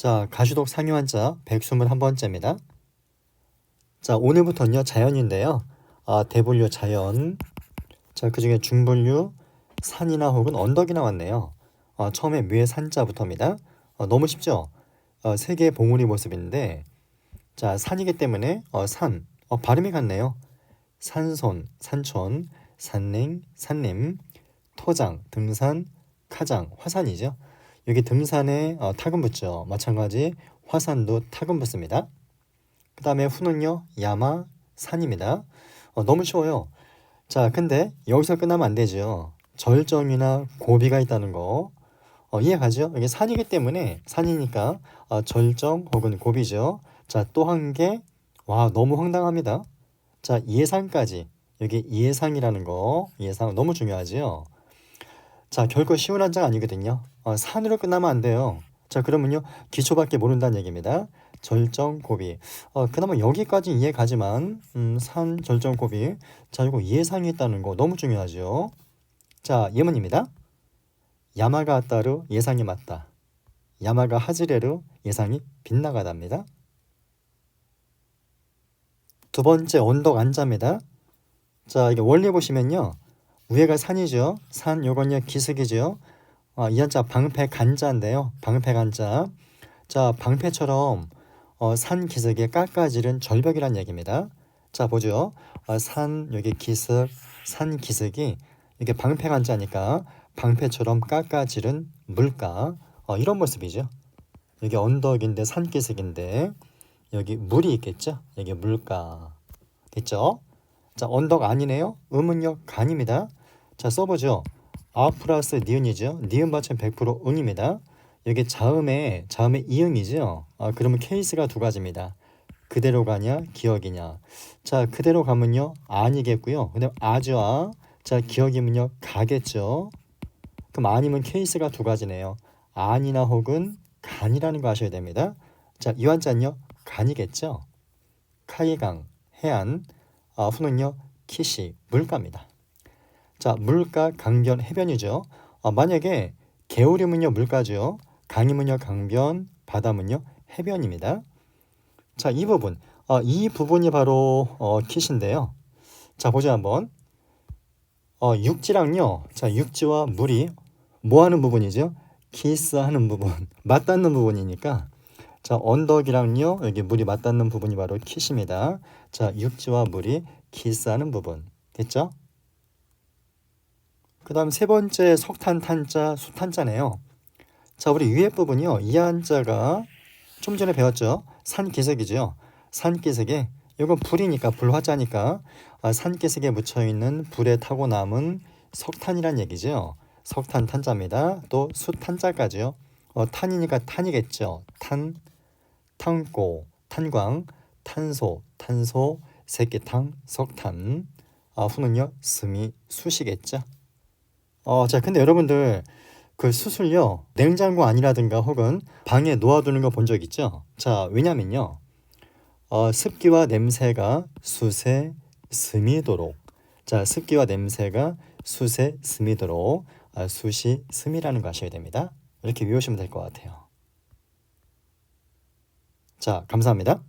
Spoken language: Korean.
자, 가시독 상유한자 121번째입니다. 자, 오늘부터는요, 자연인데요. 아, 대분류 자연. 자, 그 중에 중분류 산이나 혹은 언덕이 나왔네요. 아, 처음에 뮤의 산자부터입니다. 어, 너무 쉽죠? 어, 세 개의 봉우리 모습인데, 자, 산이기 때문에 어, 산, 어, 발음이 같네요. 산손, 산촌, 산릉, 산림, 토장, 등산, 카장, 화산이죠. 여기 등산에 어, 타금 붙죠. 마찬가지 화산도 타금 붙습니다. 그 다음에 후는요, 야마, 산입니다. 어, 너무 쉬워요. 자, 근데 여기서 끝나면 안 되죠. 절정이나 고비가 있다는 거 어, 이해가죠? 이게 산이기 때문에 산이니까 어, 절정 혹은 고비죠. 자, 또 한 개, 와, 너무 황당합니다. 자, 예상까지. 여기 예상이라는 거, 예상 너무 중요하지요. 자, 결코 쉬운 한자가 아니거든요. 어, 산으로 끝나면 안 돼요. 자, 그러면요, 기초밖에 모른다는 얘기입니다. 절정, 고비. 어, 그나마 여기까지 이해 가지만, 음, 산, 절정, 고비. 자, 이거 예상이 있다는 거 너무 중요하죠. 자, 예문입니다. 야마가 아따루 예상이 맞다. 야마가 하지레루 예상이 빗나가답니다. 두 번째 언덕 안자입니다. 자, 이게 원리 보시면요. 위에가 산이죠. 산 요건요 기슭이죠. 어, 이 한자 방패 간자인데요. 방패 간자. 자, 방패처럼 어, 산 기슭에 깎아지른 절벽이란 얘기입니다. 자, 보죠. 어, 산 여기 기슭, 산 기슭이 이게 방패 간자니까 방패처럼 깎아지른 물가 어, 이런 모습이죠. 여기 언덕인데 산 기슭인데 여기 물이 있겠죠. 여기 물가 됐죠? 자, 언덕 아니네요. 음은요 간입니다. 자, 써보죠. 아 플러스 니은이죠. 니은 받침 100% 응입니다. 여기 자음에 자음에 이응이죠. 아, 그러면 케이스가 두 가지입니다. 그대로 가냐 기억이냐. 자, 그대로 가면요 아니겠고요. 근데 아주아 자 기억이면요 가겠죠. 그럼 아니면 케이스가 두 가지네요. 아니나 혹은 간이라는 거 아셔야 됩니다. 자, 이 한자는요 간이겠죠. 카이강 해안 아, 후는요 키시 물가입니다. 자 물가 강변 해변이죠. 아, 만약에 개울이면요 물가죠. 강이면요 강변, 바다면요 해변입니다. 자 이 부분 아, 이 부분이 바로 어, 키시인데요. 자 보죠 한번. 어, 육지랑요. 자 육지와 물이 뭐 하는 부분이죠? 키스하는 부분, 맞닿는 부분이니까 자, 언덕이랑요. 여기 물이 맞닿는 부분이 바로 키시입니다. 자, 육지와 물이 키스하는 부분. 됐죠? 그 다음 세 번째 석탄 탄자, 수탄자네요. 자, 우리 위에 부분이요. 이 한자가 좀 전에 배웠죠? 산기슭이죠. 산기슭에 이건 불이니까 불화자니까 아, 산기슭에 묻혀 있는 불에 타고 남은 석탄이란 얘기죠. 석탄 탄자입니다. 또 수탄자까지요. 어, 탄이니까 탄이겠죠. 탄, 탄고, 탄광, 탄소, 탄소, 새끼탕, 석탄. 아, 후는요, 스미, 수시겠죠. 어, 자, 근데 여러분들 그 수술요, 냉장고 아니라든가 혹은 방에 놓아두는 거 본 적 있죠? 자, 왜냐면요, 어, 습기와 냄새가 수세, 스미도록. 자, 습기와 냄새가 수세, 스미도록. 아, 수시, 스미라는 거 아셔야 됩니다. 이렇게 외우시면 될 것 같아요. 자, 감사합니다.